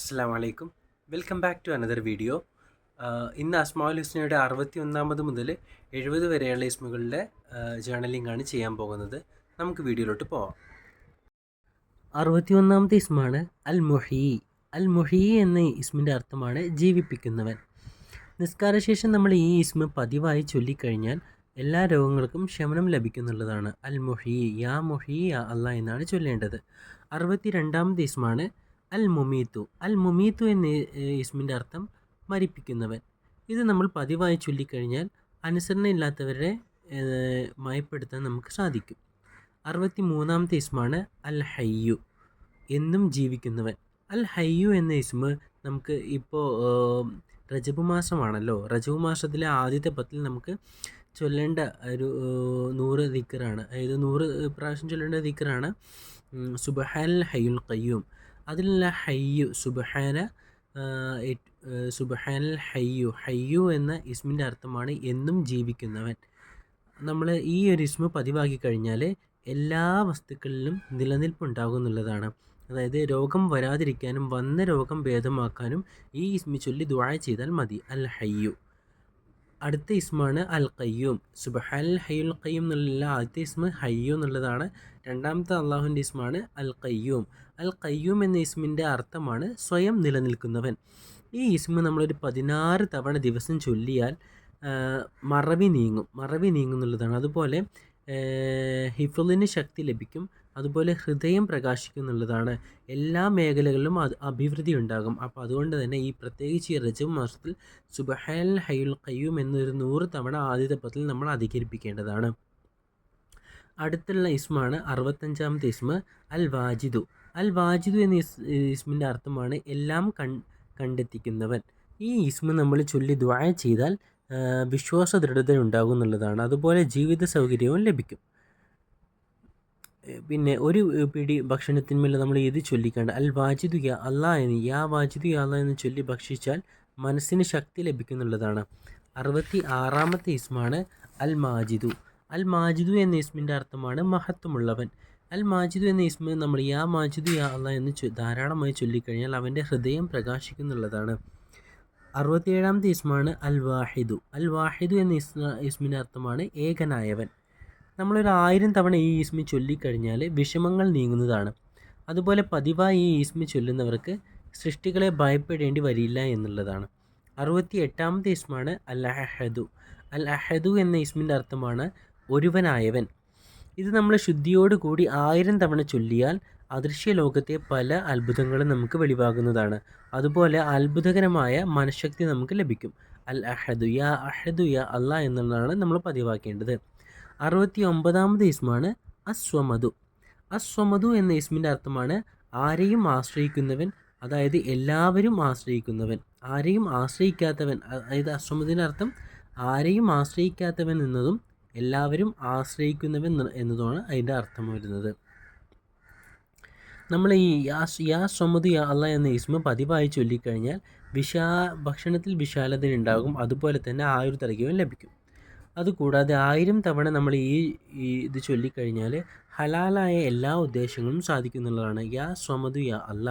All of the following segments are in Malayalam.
അസ്സാം വലൈക്കും welcome back to another video. ഇന്ന് അസ്മാഉൽ ഹുസ്നയുടെ അറുപത്തി ഒന്നാമത് മുതൽ എഴുപത് വരെയുള്ള ഇസ്മുകളുടെ ജേണലിംഗ് ആണ് ചെയ്യാൻ പോകുന്നത്. നമുക്ക് വീഡിയോയിലോട്ട് പോവാം. അറുപത്തി ഒന്നാമത്തെ ഇസ്മാണ് അൽ മൊഹി അൽ മൊഹി എന്ന ഇസ്മിന്റെ അർത്ഥമാണ് ജീവിപ്പിക്കുന്നവൻ. നിസ്കാരശേഷം നമ്മൾ ഈ ഇസ്മ പതിവായി ചൊല്ലിക്കഴിഞ്ഞാൽ എല്ലാ രോഗങ്ങൾക്കും ശമനം ലഭിക്കുന്നുള്ളതാണ് അൽ മൊഹി യാ മൊഹി യാ അല്ല എന്നാണ് ചൊല്ലേണ്ടത്. അറുപത്തി രണ്ടാമത്തെ ഇസ്മാണ് അൽ മുമീത്തു അൽ മുമീത്തു എന്ന ഇസ്മിന്റെ അർത്ഥം മരിപ്പിക്കുന്നവൻ. ഇത് നമ്മൾ പതിവായി ചൊല്ലിക്കഴിഞ്ഞാൽ അനുസരണയില്ലാത്തവരെ മയപ്പെടുത്താൻ നമുക്ക് സാധിക്കും. അറുപത്തി മൂന്നാമത്തെ ഇസ്മാണ് അൽ ഹയ്യു എന്നും ജീവിക്കുന്നവൻ. അൽ ഹയ്യു എന്ന ഇസ്മ നമുക്ക് ഇപ്പോൾ റജബ് മാസമാണല്ലോ. റജബ് മാസത്തിലെ ആദ്യത്തെ പത്തിൽ നമുക്ക് ചൊല്ലേണ്ട ഒരു നൂറ് ദിക്കറാണ് അതായത് നൂറ് പ്രാവശ്യം ചൊല്ലേണ്ട ദിക്കറാണ് സുബഹാൽ ഹയ്യുൽ ഖയ്യൂം. അതിലുള്ള ഹയ്യു സുബഹാന സുബഹാനൽ ഹയ്യു ഹയ്യു എന്ന ഇസ്മിന്റെ അർത്ഥമാണ് എന്നും ജീവിക്കുന്നവൻ. നമ്മൾ ഈ ഒരു ഇസ്മ പതിവാക്കി കഴിഞ്ഞാൽ എല്ലാ വസ്തുക്കളിലും നിലനിൽപ്പുണ്ടാകും എന്നുള്ളതാണ് അതായത് രോഗം വരാതിരിക്കാനും വന്ന രോഗം ഭേദമാക്കാനും ഈ ഇസ്മി ചൊല്ലി ദുആ ചെയ്താൽ മതി. അൽ ഹയ്യു. അടുത്ത ഇസ്മാണ് അൽ ഖയ്യൂം. അൽ ഹയ്യുൽ ഖയ്യൂം എന്നുള്ള ആദ്യത്തെ ഇസ്മ ഹയ്യു എന്നുള്ളതാണ്. രണ്ടാമത്തെ അള്ളാഹുവിന്റെ ഇസ്മാണ് അൽ ഖയ്യൂം. അൽ കയ്യൂം എന്ന ഇസ്മിന്റെ അർത്ഥമാണ് സ്വയം നിലനിൽക്കുന്നവൻ. ഈ ഇസ്മ നമ്മളൊരു പതിനാറ് തവണ ദിവസം ചൊല്ലിയാൽ മറവി നീങ്ങും. മറവി നീങ്ങും എന്നുള്ളതാണ് അതുപോലെ ഹിഫുലിന് ശക്തി ലഭിക്കും. അതുപോലെ ഹൃദയം പ്രകാശിക്കും എന്നുള്ളതാണ് എല്ലാ മേഖലകളിലും അത് അഭിവൃദ്ധി ഉണ്ടാകും. അപ്പോൾ അതുകൊണ്ട് തന്നെ ഈ പ്രത്യേകിച്ച് ഈ റജബ് മാസത്തിൽ സുബഹൽ ഹയുൽ ഖയ്യൂം എന്നൊരു നൂറ് തവണ ആദ്യത്തെ പത്തിൽ നമ്മൾ അധികരിപ്പിക്കേണ്ടതാണ്. അടുത്തുള്ള ഇസ്മാണ് അറുപത്തഞ്ചാമത്തെ ഇസ്മ അൽ വാജിദു അൽ വാജിദു എന്ന ഇസ്മിന്റെ അർത്ഥമാണ് എല്ലാം കൺ കണ്ടെത്തിക്കുന്നവൻ. ഈ ഇസ്മ നമ്മൾ ചൊല്ലി ദ്വായ ചെയ്താൽ വിശ്വാസ ദൃഢത ഉണ്ടാകും എന്നുള്ളതാണ്. അതുപോലെ ജീവിത സൗകര്യവും ലഭിക്കും. പിന്നെ ഒരു പിടി ഭക്ഷണത്തിന്മേൽ നമ്മൾ ഇത് ചൊല്ലിക്കേണ്ട അൽ വാജിദു യാ അല്ലാ എന്ന് യാ വാജിദു യാ അല്ല എന്ന് ചൊല്ലി ഭക്ഷിച്ചാൽ മനസ്സിന് ശക്തി ലഭിക്കുന്നുള്ളതാണ് അറുപത്തി ആറാമത്തെ ഇസ്മാണ് അൽ മാജിദു. അൽ മാജിദു എന്ന ഇസ്മിന്റെ അർത്ഥമാണ് മഹത്വമുള്ളവൻ. അൽ മാജിദു എന്ന ഇസ്മ നമ്മൾ യാ മാജിദു യാ അല്ല എന്ന് ധാരാളമായി ചൊല്ലിക്കഴിഞ്ഞാൽ അവന്റെ ഹൃദയം പ്രകാശിക്കുന്നുള്ളതാണ്. അറുപത്തിയേഴാമത്തെ ഇസ്മാണ് അൽ വാഹിദു. അൽ വാഹിദു എന്ന ഇസ്മ ഇസ്മിന്റെ അർത്ഥമാണ് ഏകനായവൻ. നമ്മളൊരു ആയിരം തവണ ഈ ഇസ്മി ചൊല്ലിക്കഴിഞ്ഞാൽ വിഷമങ്ങൾ നീങ്ങുന്നതാണ്. അതുപോലെ പതിവായി ഈ ഇസ്മി ചൊല്ലുന്നവർക്ക് സൃഷ്ടികളെ ഭയപ്പെടേണ്ടി വരില്ല എന്നുള്ളതാണ്. അറുപത്തി എട്ടാമത്തെ ഇസ്മാണ് അൽ അഹദു. അൽ അഹദു എന്ന ഇസ്മിന്റെ അർത്ഥമാണ് ഒരുവനായവൻ. ഇത് നമ്മൾ ശുദ്ധിയോടുകൂടി ആയിരം തവണ ചൊല്ലിയാൽ അദൃശ്യ ലോകത്തെ പല അത്ഭുതങ്ങളും നമുക്ക് വെളിവാകുന്നതാണ്. അതുപോലെ അത്ഭുതകരമായ മനഃശക്തി നമുക്ക് ലഭിക്കും. അൽ അഹദു യാ അഹദു യാ അല്ല എന്നുള്ളതാണ് നമ്മൾ പതിവാക്കേണ്ടത്. അറുപത്തി ഒമ്പതാമത് ഇസ്മാണ് അസ്വമതു അസ്വമതു എന്ന ഇസ്മിന്റെ അർത്ഥമാണ് ആരെയും ആശ്രയിക്കുന്നവൻ അതായത് എല്ലാവരും ആശ്രയിക്കുന്നവൻ. ആരെയും ആശ്രയിക്കാത്തവൻ അതായത് അസ്വമതിന്റെ അർത്ഥം ആരെയും ആശ്രയിക്കാത്തവൻ എന്നതും എല്ലാവരും ആശ്രയിക്കുന്നവൻ എന്നതാണ് അതിന്റെ അർത്ഥം വരുന്നത്. നമ്മൾ ഈ യാ യാ അല്ല എന്ന ഇസ്മ പതിവായി ചൊല്ലിക്കഴിഞ്ഞാൽ വിശാ ഭക്ഷണത്തിൽ വിശാലത ഉണ്ടാകും. അതുപോലെ തന്നെ ആയുർദൈർഘ്യവും ലഭിക്കും. അതുകൂടാതെ ആയിരം തവണ നമ്മൾ ഈ ഇത് ചൊല്ലിക്കഴിഞ്ഞാൽ ഹലാലായ എല്ലാ ഉദ്ദേശങ്ങളും സാധിക്കുന്നുള്ളതാണ്. യാ സ്വമതു യാ അല്ല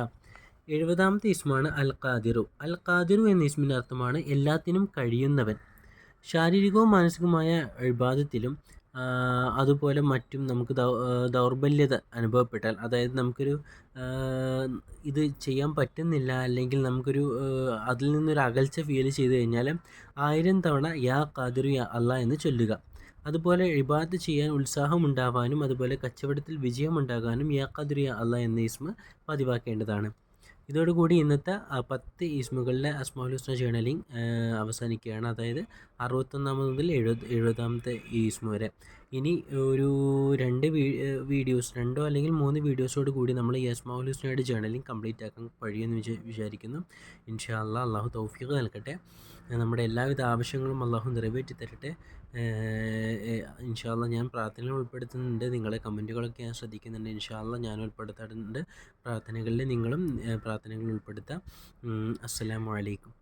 എഴുപതാമത്തെ ഇസ്മാണ് അൽ ഖാദിറു അൽ ഖാദിറു എന്ന ഇസ്മിന്റെ അർത്ഥമാണ് എല്ലാത്തിനും കഴിയുന്നവൻ. ശാരീരികവും മാനസികവുമായ ഇബാദത്തിലും അതുപോലെ മറ്റും നമുക്ക് ദൗർബല്യത അനുഭവപ്പെട്ടാൽ അതായത് നമുക്കൊരു ഇത് ചെയ്യാൻ പറ്റുന്നില്ല അല്ലെങ്കിൽ നമുക്കൊരു അതിൽ നിന്നൊരു അകൽച്ച ഫീൽ ചെയ്ത് കഴിഞ്ഞാൽ ആയിരം തവണ യാ ഖാദിറു യാ അല്ല എന്ന് ചൊല്ലുക. അതുപോലെ ഇബാദത്ത് ചെയ്യാൻ ഉത്സാഹമുണ്ടാവാനും അതുപോലെ കച്ചവടത്തിൽ വിജയമുണ്ടാകാനും യാ ഖാദിറു യാ അല്ല എന്ന ഇസ്മ പതിവാക്കേണ്ടതാണ്. ഇതോടുകൂടി ഇന്നത്തെ പത്ത് ഈസ്മുകളിലെ അസ്മാഉൽ ഹുസ്ന ജേണലിംഗ് അവസാനിക്കുകയാണ്. അതായത് അറുപത്തൊന്നാമത് മുതൽ എഴുപത് എഴുപതാമത്തെ ഈ ഇസ്മു വരെ. ഇനി ഒരു രണ്ട് വീഡിയോസ് രണ്ടോ അല്ലെങ്കിൽ മൂന്ന് വീഡിയോസോട് കൂടി നമ്മൾ യെസ് ഹുസ്നയുടെ ജേണലിംഗ് കംപ്ലീറ്റ് ആക്കാൻ കഴിയുമെന്ന് വിചാരിക്കുന്നു. ഇൻഷാ അല്ലാ അള്ളാഹു തൗഫീഖ് നൽകട്ടെ. നമ്മുടെ എല്ലാവിധ ആവശ്യങ്ങളും അള്ളാഹു നിറവേറ്റി തരട്ടെ. ഇൻഷാല്ല ഞാൻ പ്രാർത്ഥനയിൽ ഉൾപ്പെടുത്തുന്നുണ്ട്. നിങ്ങളെ കമന്റുകളൊക്കെ ഞാൻ ശ്രദ്ധിക്കുന്നുണ്ട്. ഇൻഷാല്ല ഞാൻ ഉൾപ്പെടുത്താറുണ്ട്. പ്രാർത്ഥനകളിൽ നിങ്ങളും പ്രാർത്ഥനകൾ ഉൾപ്പെടുത്താം. അസ്സലാമു അലൈക്കും.